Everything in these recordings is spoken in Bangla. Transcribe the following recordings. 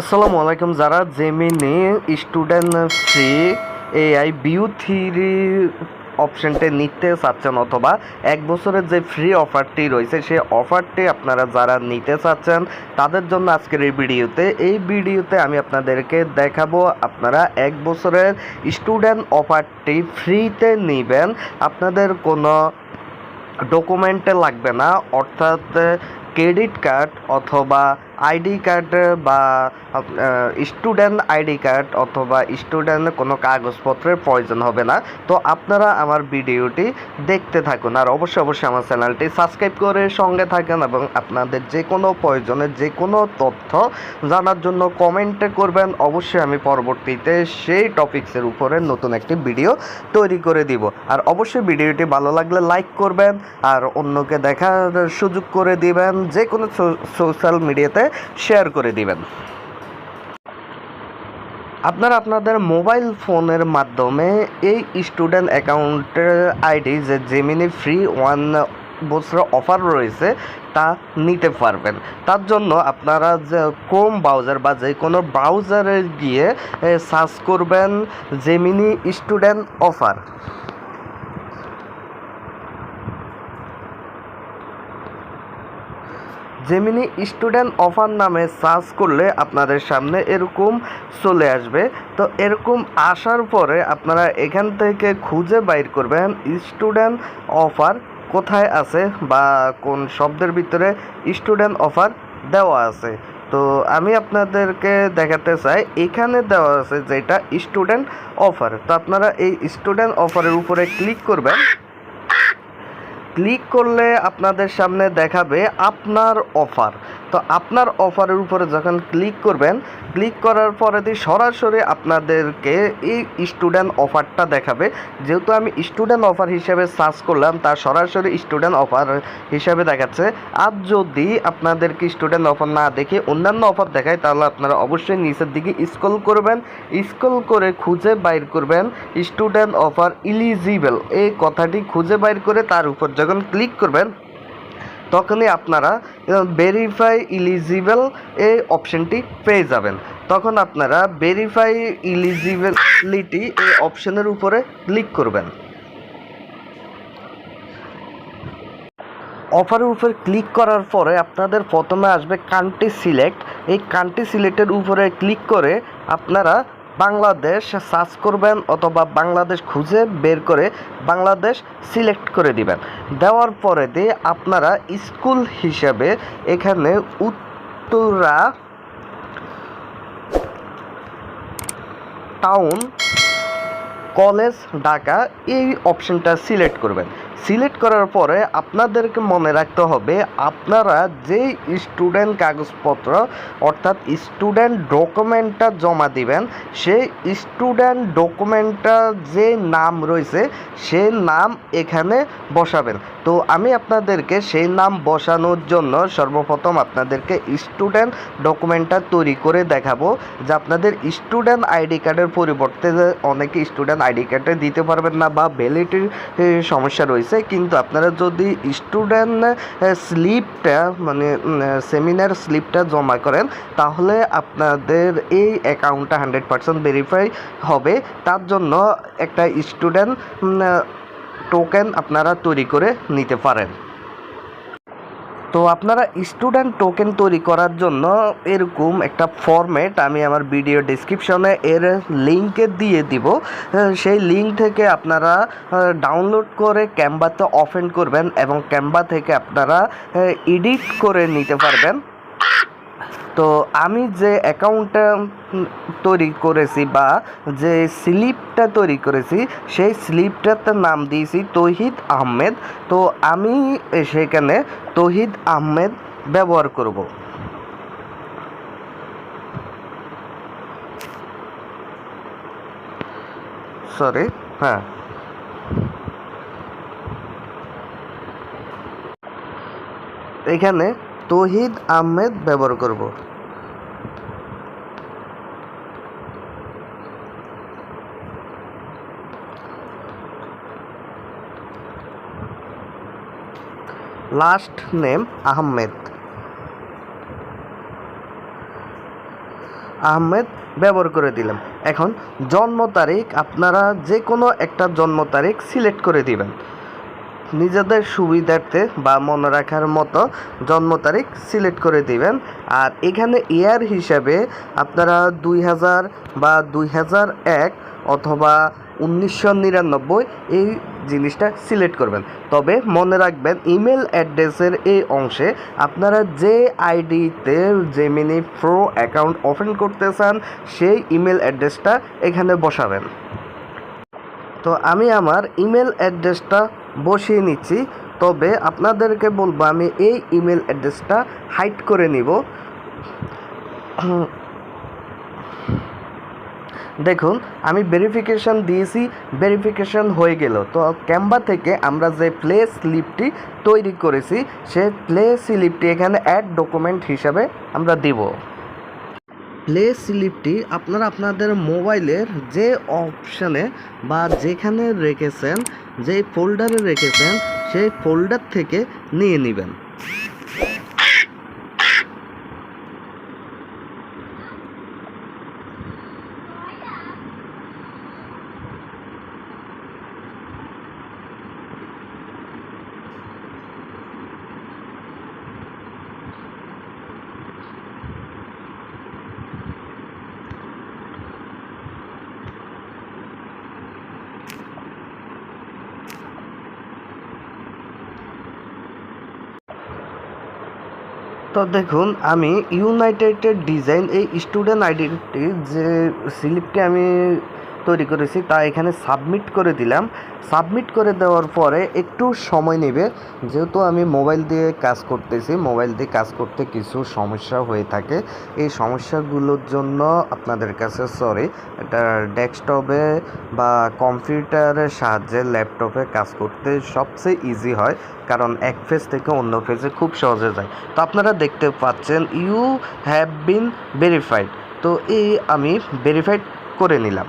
আসসালামু আলাইকুম, যারা জেমিনি স্টুডেন্ট ফ্রি এআই বিউ থ্রি অপশনটি নিতে চাচ্ছেন অথবা এক বছরের যে ফ্রি অফারটি রয়েছে, সেই অফারটি আপনারা যারা নিতে চাচ্ছেন, তাদের জন্য আজকের এই ভিডিওতে এই ভিডিওতে আমি আপনাদেরকে দেখাবো আপনারা এক বছরের স্টুডেন্ট অফারটি ফ্রিতে নেবেন। আপনাদের কোনো ডকুমেন্টে লাগবে না, অর্থাৎ ক্রেডিট কার্ড অথবা আইডি কার্ড বা স্টুডেন্ট আইডি কার্ড অথবা স্টুডেন্ট কোনো কাগজপত্রের প্রয়োজন হবে না। তো আপনারা আমার ভিডিওটি দেখতে থাকুন। আর অবশ্যই অবশ্যই আমার চ্যানেলটি সাবস্ক্রাইব করে সঙ্গে থাকেন এবং আপনাদের যে কোনো প্রয়োজনে যে কোনো তথ্য জানার জন্য কমেন্টে করবেন। অবশ্যই আমি পরবর্তীতে সেই টপিক্সের উপরে নতুন একটি ভিডিও তৈরি করে দিব। আর অবশ্যই ভিডিওটি ভালো লাগলে লাইক করবেন। আর অন্যকে দেখার সুযোগ করে দিবেন। যে কোনো সোশ্যাল মিডিয়াতে শেয়ার করে দিবেন। আপনারা আপনাদের মোবাইল ফোনের মাধ্যমে এই স্টুডেন্ট অ্যাকাউন্টের আইডি যে জেমিনি ফ্রি ওয়ান বছর অফার রয়েছে, তা নিতে পারবেন। তার জন্য আপনারা যে ক্রোম ব্রাউজার বা যে কোনো ব্রাউজারে গিয়ে সার্চ করবেন Gemini student offer Gemini student offer নামে সার্চ করলে আপনাদের সামনে এরকম চলে আসবে। তো এরকম আসার পরে আপনারা এখান থেকে খুঁজে বাইর করবেন স্টুডেন্ট অফার কোথায় আছে বা কোন শব্দের ভিতরে স্টুডেন্ট অফার দেওয়া আছে। তো আমি আপনাদেরকে দেখাতে চাই, এখানে দেওয়া আছে যেটা স্টুডেন্ট অফার তো আপনারা এই স্টুডেন্ট অফারের উপরে ক্লিক করবেন। ক্লিক করলে আপনাদের সামনে দেখাবে আপনার অফার। তো আপনার অফারের উপরে যখন ক্লিক করবেন, ক্লিক করার পরে দিয়ে সরাসরি আপনাদেরকে এই স্টুডেন্ট অফারটা দেখাবে। যেহেতু আমি স্টুডেন্ট অফার হিসেবে সার্চ করলাম তার সরাসরি স্টুডেন্ট অফার হিসেবে দেখাচ্ছে। আর যদি আপনাদেরকে স্টুডেন্ট অফার না দেখে অন্যান্য অফার দেখায়, তাহলে আপনারা অবশ্যই নিচের দিকে স্ক্রল করবেন। স্ক্রল করে খুঁজে বাইর করবেন স্টুডেন্ট অফার ইলিজিবল এই কথাটি খুঁজে বাইর করে তার উপর যখন ক্লিক করবেন, তখনই আপনারা ভেরিফাই ইলিজিবল এই অপশনটি পেয়ে যাবেন। তখন আপনারা ভেরিফাই ইলিজিবিলিটি এই অপশানের উপরে ক্লিক করবেন। অফারের উপর ক্লিক করার পরে আপনাদের প্রথমে আসবে কান্ট্রি সিলেক্ট এই কান্ট্রি সিলেক্টের উপরে ক্লিক করে আপনারা বাংলাদেশ সার্চ করবেন অথবা বাংলাদেশ খুঁজে বের করে বাংলাদেশ সিলেক্ট করে দিবেন। দেওয়ার পরে দিয়ে আপনারা স্কুল হিসাবে এখানে উত্তরা টাউন কলেজ ঢাকা এই অপশনটা সিলেক্ট করবেন। সিলেক্ট করার পরে আপনাদেরকে মনে রাখতে হবে, আপনারা যে স্টুডেন্ট কাগজপত্র, অর্থাৎ স্টুডেন্ট ডকুমেন্টটা জমা দিবেন, সেই স্টুডেন্ট ডকুমেন্টটা যে নাম রয়েছে সে নাম এখানে বসাবেন। তো আমি আপনাদেরকে সেই নাম বসানোর জন্য সর্বপ্রথম আপনাদেরকে স্টুডেন্ট ডকুমেন্টটা তৈরি করে দেখাবো, যে আপনাদের স্টুডেন্ট আইডি কার্ডের পরিবর্তে অনেকে স্টুডেন্ট আইডি কার্ডে দিতে পারবেন না বা ভ্যালিডিটির সমস্যা রয়েছে। কিন্তু আপনারা যদি স্টুডেন্ট স্লিপটা মানে সেমিনার স্লিপটা জমা করেন, তাহলে আপনাদের এই অ্যাকাউন্টটা হান্ড্রেড পার্সেন্ট ভেরিফাই হবে। তার জন্য একটা স্টুডেন্ট টোকেন আপনারা তৈরি করে নিতে পারেন। তো আপনারা স্টুডেন্ট টোকেন তৈরি করার জন্য এরকম একটা ফরম্যাট আমি আমার ভিডিও ডিসক্রিপশনে এর লিঙ্কে দিয়ে দিব। সেই লিঙ্ক থেকে আপনারা ডাউনলোড করে ক্যাম্বাতে অফেন করবেন এবং ক্যাম্বা থেকে আপনারা এডিট করে নিতে পারবেন। তো আমি যে অ্যাকাউন্টটা তৈরি করেছি বা যে স্লিপটা তৈরি করেছি, সেই স্লিপটাতে নাম দিয়েছি তহিদ আহমেদ। তো আমি সেখানে তহিদ আহমেদ ব্যবহার করব। সরি হ্যাঁ। এখানে তৌহিদ আহমেদ ব্যবহার করব। লাস্ট নেম আহমেদ আহমেদ ব্যবহার করে দিলাম। এখন জন্ম তারিখ আপনারা যে কোনো একটা জন্ম তারিখ সিলেক্ট করে দিবেন। নিজেদের সুবিধার্থে বা মনে রাখার মতো জন্ম তারিখ সিলেক্ট করে দিবেন। আর এখানে ইয়ার হিসাবে আপনারা দুই হাজার বা দুই হাজার এক অথবা উনিশশো নিরানব্বই এই জিনিসটা সিলেক্ট করবেন। তবে মনে রাখবেন ইমেল অ্যাড্রেসের এই অংশে আপনারা যে আইডিতে জেমিনি প্রো অ্যাকাউন্ট ওপেন করতে চান, সেই ইমেল অ্যাড্রেসটা এখানে বসাবেন। তো আমি আমার ইমেল অ্যাড্রেসটা বসিয়ে নিচ্ছি। তবে আপনাদেরকে বলব, আমি এই ইমেল অ্যাড্রেসটা হাইড করে নিব। দেখুন, আমি ভেরিফিকেশান দিয়েছি ভেরিফিকেশান হয়ে গেল। তো ক্যাম্বা থেকে আমরা যে প্লে স্লিপটি তৈরি করেছি, সে প্লে স্লিপটি এখানে অ্যাড ডকুমেন্ট হিসাবে আমরা দিব। প্লে স্লিপটি আপনারা আপনাদের মোবাইলের যে অপশানে বা যেখানে রেখেছেন যে ফোল্ডারে রেখেছেন, সেই ফোল্ডার থেকে নিয়ে নেবেন। তো দেখুন আমি ইউনাইটেডের ডিজাইন এই স্টুডেন্ট আইডেন্টি যে স্লিপটি আমি তৈরি করেছি, তা এখানে সাবমিট করে দিলাম। সাবমিট করে দেওয়ার পরে একটু সময় নেবে। যেহেতু আমি মোবাইল দিয়ে কাজ করতেছি মোবাইল দিয়ে কাজ করতে কিছু সমস্যা হয়ে থাকে। এই সমস্যাগুলোর জন্য আপনাদের কাছে সরি এটা ডেস্কটপে বা কম্পিউটারের সাহায্যে ল্যাপটপে কাজ করতে সবচেয়ে ইজি হয়। কারণ এক ফেজ থেকে অন্য ফেজে খুব সহজে যায়। তো আপনারা দেখতে পাচ্ছেন ইউ হ্যাভ বিন ভেরিফাইড তো এই আমি ভেরিফাইড করে নিলাম।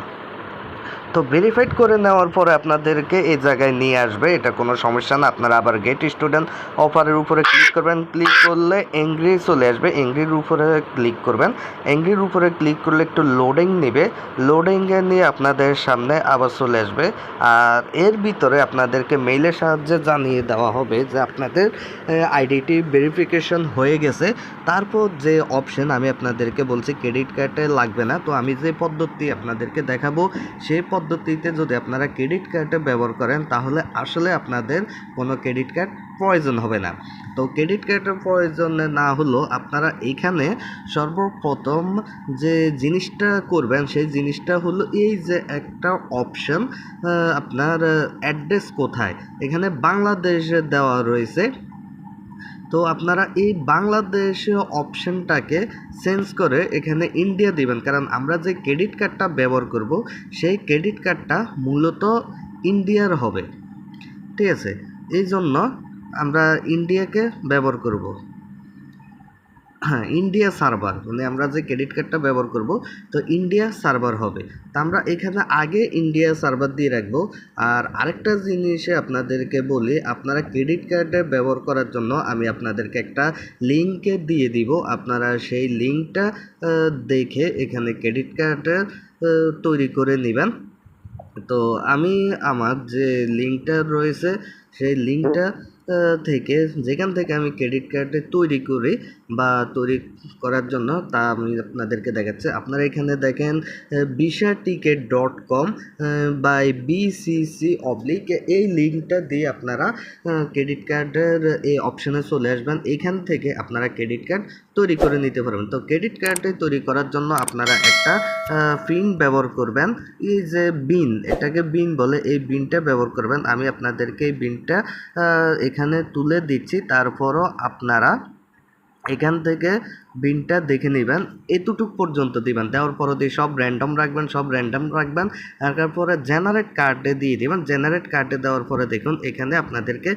তো ভেরিফাইড করে নেওয়ার পরে আপনাদেরকে এই জায়গায় নিয়ে আসবে। এটা কোনো সমস্যা না। আপনারা আবার গেট স্টুডেন্ট অফারের উপরে ক্লিক করবেন। ক্লিক করলে এংরি চলে আসবে। এংরির উপরে ক্লিক করবেন। এংরির উপরে ক্লিক করলে একটু লোডিং নেবে। লোডিংয়ে নিয়ে আপনাদের সামনে আবার চলে আসবে। আর এর ভিতরে আপনাদেরকে মেইলের সাহায্যে জানিয়ে দেওয়া হবে যে আপনাদের আইডিটি ভেরিফিকেশন হয়ে গেছে। তারপর যে অপশন আমি আপনাদেরকে বলছি ক্রেডিট কার্ডে লাগবে না। তো আমি যে পদ্ধতি আপনাদেরকে দেখাবো সেই পদ্ধতিতে যদি আপনারা ক্রেডিট কার্ডে ব্যবহার করেন, তাহলে আসলে আপনাদের কোনো ক্রেডিট কার্ড প্রয়োজন হবে না। তো ক্রেডিট কার্ডের প্রয়োজন না হলেও আপনারা এখানে সর্বপ্রথম যে জিনিসটা করবেন, সেই জিনিসটা হলো এই যে একটা অপশন আপনার অ্যাড্রেস কোথায়? এখানে বাংলাদেশে দেওয়া রয়েছে। তো আপনারা এই বাংলাদেশীয় অপশানটাকে চেঞ্জ করে এখানে ইন্ডিয়া দিবেন। কারণ আমরা যে ক্রেডিট কার্ডটা ব্যবহার করব, সেই ক্রেডিট কার্ডটা মূলত ইন্ডিয়ার হবে। ঠিক আছে? এই জন্য আমরা ইন্ডিয়াকে ব্যবহার করব। হ্যাঁ ইন্ডিয়া সার্ভার মানে আমরা যে ক্রেডিট কার্ডটা ব্যবহার করব, তো ইন্ডিয়া সার্ভার হবে। তা আমরা এখানে আগে ইন্ডিয়া সার্ভার দিয়ে রাখব। আর আরেকটা জিনিসে আপনাদেরকে বলি, আপনারা ক্রেডিট কার্ডে ব্যবহার করার জন্য আমি আপনাদেরকে একটা লিঙ্কে দিয়ে দিব। আপনারা সেই লিঙ্কটা দেখে এখানে ক্রেডিট কার্ডের তৈরি করে নেবেন। তো আমি আমার যে লিঙ্কটা রয়েছে, সেই লিঙ্কটা থেকে, যেখান থেকে আমি ক্রেডিট কার্ডে তৈরি করি বা তৈরি করার জন্য তা আমি আপনাদেরকে দেখাচ্ছি। আপনারা এখানে দেখেন visa ticket dot com by BCC oblique এই লিঙ্কটা দিয়ে আপনারা ক্রেডিট কার্ডের এই অপশানে চলে আসবেন। এখান থেকে আপনারা ক্রেডিট কার্ড তৈরি করে নিতে পারবেন। তো ক্রেডিট কার্ডে তৈরি করার জন্য আপনারা একটা পিন ব্যবহার করবেন। এই যে বিন এটাকে বিন বলে, এই বিনটা ব্যবহার করবেন। আমি আপনাদেরকে এই বিনটা এখানে তুলে দিচ্ছি। তারপরও আপনারা এখান থেকে বিনটা দেখে নেবেন। এতটুক পর্যন্ত দিবেন। দেওয়ার পরে দিয়ে সব র্যান্ডম রাখবেন, সব র্যান্ডম রাখবেন। রাখার পরে জেনারেট কার্ডে দিয়ে দিবেন। জেনারেট কার্ডে দেওয়ার পরে দেখুন, এখানে আপনাদেরকে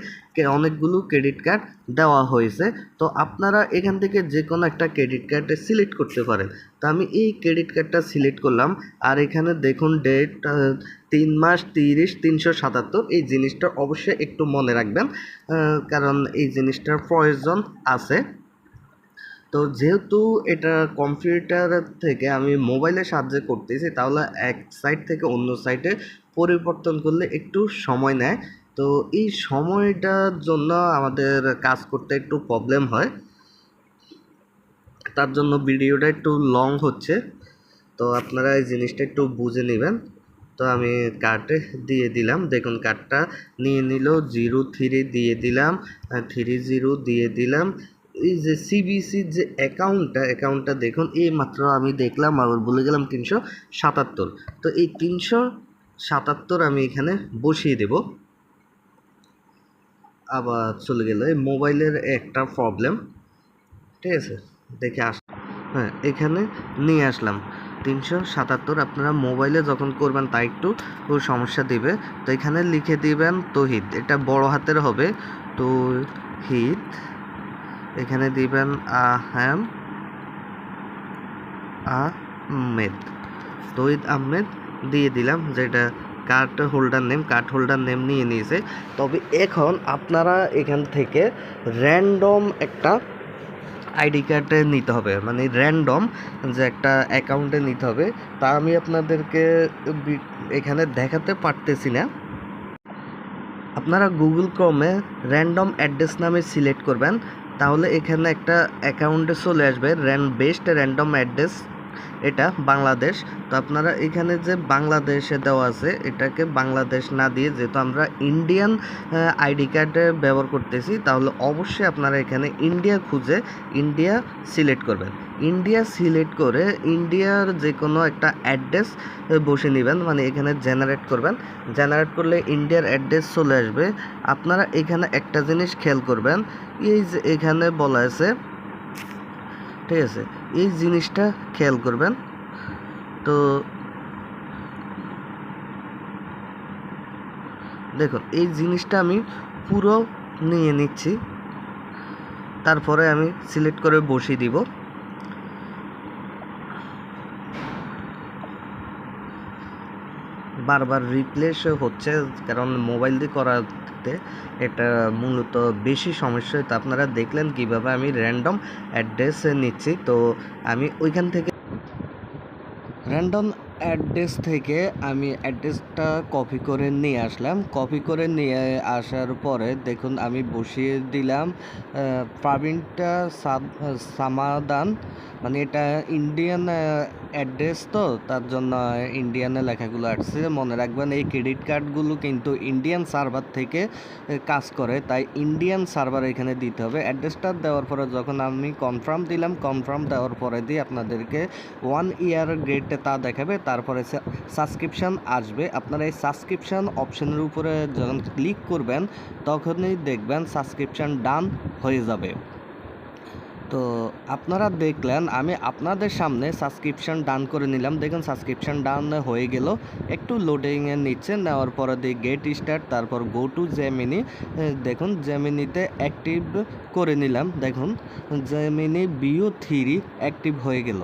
অনেকগুলো ক্রেডিট কার্ড দেওয়া হয়েছে। তো আপনারা এখান থেকে যে কোনো একটা ক্রেডিট কার্ডে সিলেক্ট করতে পারেন। তো আমি এই ক্রেডিট কার্ডটা সিলেক্ট করলাম। আর এখানে দেখুন ডেট তিন মাস তিরিশ, তিনশো সাতাত্তর। এই জিনিসটা অবশ্যই একটু মনে রাখবেন। কারণ এই জিনিসটার প্রয়োজন আছে। তো যেহেতু এটা কম্পিউটার থেকে আমি মোবাইলের সাহায্যে করতেছি, তাহলে এক সাইট থেকে অন্য সাইটে পরিবর্তন করলে একটু সময় নেয়। তো এই সময়টার জন্য আমাদের কাজ করতে একটু প্রবলেম হয়। তার জন্য ভিডিওটা একটু লং হচ্ছে। তো আপনারা এই জিনিসটা একটু বুঝে নেবেন। তো আমি কার্ডে দিয়ে দিলাম। দেখুন কার্ডটা নিয়ে নিল জিরো থ্রি দিয়ে দিলাম থ্রি জিরো দিয়ে দিলাম। এই যে সিবিসির যে অ্যাকাউন্টটা অ্যাকাউন্টটা দেখুন, এই মাত্র আমি দেখলাম আবার বলে গেলাম তিনশো সাতাত্তর। তো এই তিনশো সাতাত্তর আমি এখানে বসিয়ে দেব। আবার চলে গেল মোবাইলের একটা প্রবলেম ঠিক আছে? দেখে আস হ্যাঁ এখানে নিয়ে আসলাম। তিনশো সাতাত্তর আপনারা মোবাইলে যখন করবেন, তা একটু সমস্যা দিবে। তো এখানে লিখে দিবেন তহিদ এটা বড় হাতের হবে। তহিদ এখানে দিবেন আহম আহমেদ। তহিদ আহমেদ দিয়ে দিলাম, যেটা card holder name card holder name নিয়ে নিয়েছে। তবে এখন আপনারা এখান থেকে র্যান্ডম একটা আইডি কার্ডে নিতে হবে। মানে র্যান্ডম যে একটা অ্যাকাউন্টে নিতে হবে। তা আমি আপনাদেরকে এখানে দেখাতে পারতেছি না। আপনারা গুগল ক্রমে র্যান্ডম অ্যাড্রেস নামে সিলেক্ট করবেন। তাহলে এখানে একটা অ্যাকাউন্টে চলে আসবে র্যান বেস্ট র্যান্ডম অ্যাড্রেস এটা বাংলাদেশ। তো আপনারা এখানে যে বাংলাদেশে দেওয়া আছে, এটাকে বাংলাদেশ না দিয়ে যেহেতু আমরা ইন্ডিয়ান আইডি কার্ডে ব্যবহার করতেছি, তাহলে অবশ্যই আপনারা এখানে ইন্ডিয়া খুঁজে ইন্ডিয়া সিলেক্ট করবেন। ইন্ডিয়া সিলেক্ট করে ইন্ডিয়ার যে কোনো একটা অ্যাড্রেস বসে নেবেন মানে এখানে জেনারেট করবেন। জেনারেট করলে ইন্ডিয়ার অ্যাড্রেস চলে আসবে। আপনারা এখানে একটা জিনিস খেয়াল করবেন, এই যে এখানে বলা আছে ঠিক আছে এই জিনিসটা খেয়াল করবেন। তো দেখুন, এই জিনিসটা আমি পুরো নিয়ে নিচ্ছি। তারপরে আমি সিলেক্ট করে বসিয়ে দিব। বারবার রিপ্লেস হচ্ছে, কারণ মোবাইল দিয়ে করাতে। এটা মূলত বেশি সমস্যা তো আপনারা দেখলেন কীভাবে আমি র্যান্ডম অ্যাড্রেস নিচ্ছি। তো আমি ওইখান থেকে র্যান্ডম অ্যাড্রেস থেকে আমি অ্যাড্রেসটা কপি করে নিয়ে আসলাম। কপি করে নিয়ে আসার পরে দেখুন, আমি বসিয়ে দিলাম সাব, সামাদান মানে এটা ইন্ডিয়ান অ্যাড্রেস তো, তার জন্য ইন্ডিয়ানে লেখাগুলো আসছে। মনে রাখবেন, এই ক্রেডিট কার্ডগুলো কিন্তু ইন্ডিয়ান সার্ভার থেকে কাজ করে। তাই ইন্ডিয়ান সার্ভার এখানে দিতে হবে। অ্যাড্রেসটা দেওয়ার পরে যখন আমি কনফার্ম দিলাম কনফার্ম দেওয়ার পরে দিয়ে আপনাদেরকে ওয়ান ইয়ার গ্রেডে তা দেখাবে। তারপরে সাবস্ক্রিপশান আসবে। আপনারা এই সাবস্ক্রিপশান অপশানের উপরে যখন ক্লিক করবেন, তখনই দেখবেন সাবস্ক্রিপশান ডান হয়ে যাবে। তো আপনারা দেখলেন, আমি আপনাদের সামনে সাবস্ক্রিপশন ডান করে নিলাম। দেখুন সাবস্ক্রিপশন ডান হয়ে গেল। একটু লোডিংয়ে নিচ্ছে, নেওয়ার পরে দিয়ে গেট স্টার্ট তারপর গো টু জেমিনি দেখুন জেমিনিতে অ্যাক্টিভ করে নিলাম। দেখুন জেমিনি বিও থ্রি অ্যাক্টিভ হয়ে গেল।